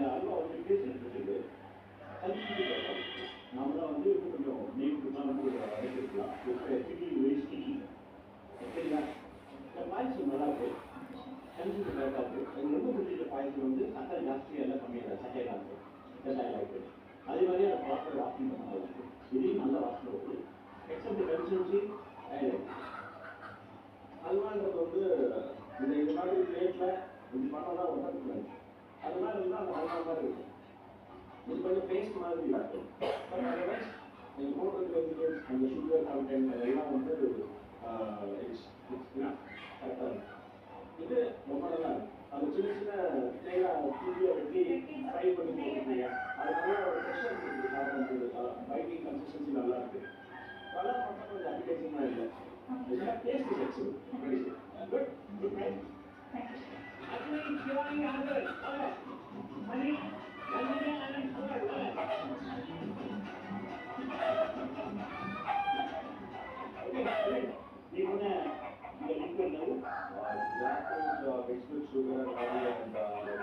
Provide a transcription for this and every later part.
இந்த அறிவு அவருக்கு பேசினது நம்ம தான் வந்து கொஞ்சம் நேம் தான் வந்து அழைச்சிருக்கலாம் சரிங்களா? இந்த பாய்ச்சி நல்லா இருக்கு. கஞ்சி கரெக்டாக இருக்கு? எனக்கு ரொம்ப பிடிச்ச பாய்ச்சி வந்து சக்கரை ஜாஸ்தியாக எல்லாம் கம்மியாக சக்கையாக இருக்கு. கட்டாயம் இருக்கு. அதே மாதிரி அந்த பாஸ்வேர்டு ஆப்ஷன் நல்லா இருக்கு. இதையும் நல்ல வாசனை இருக்கு. எக்ஸப்ட் கன்சன்சி அதுவான்றது வந்து இந்த இது மாதிரி பிளேட்டில் இது பண்ணால் தான் உடம்புக்கு அது மாதிரி இருந்தால் அந்த நல்லா தான் இருக்கு. இது கொஞ்சம் பேஸ்ட் மாதிரி இருக்கும். பட் அதர்வைஸ் நீங்கள் போடுறது வந்து அந்த சுகர் கண்டென்ட் அதெல்லாம் வந்து இட்ஸ் இட்ஸ் கரெக்டாக இருக்கும் இது ரொம்ப நல்லா இருக்கும் அது சின்ன சின்ன தேங்காய் புளியை வெட்டி ஃப்ரை பண்ணி போட்டுருக்கீங்க. அது நல்லா ஒரு ஃப்ரெஷ்ஷாக இருக்குது சாப்பிட்றது பைட்டிங் கன்சிஸ்டன்சி நல்லா இருக்குது கலர் மட்டும் கொஞ்சம் அப்ளிகேஷனாக இல்லை. Taste Exclude sugar, and uh, that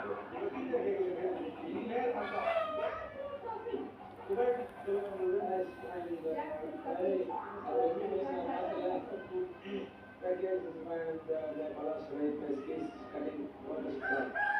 uh,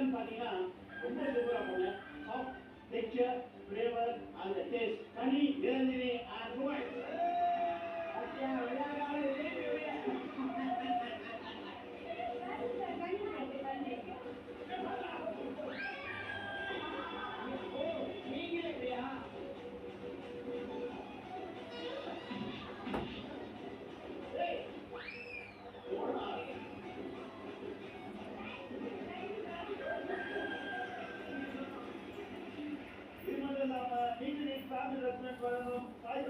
learn panina, flavor, and taste, kani, nilai and provide. నీటిని ప్రార్థన రత్న సాయి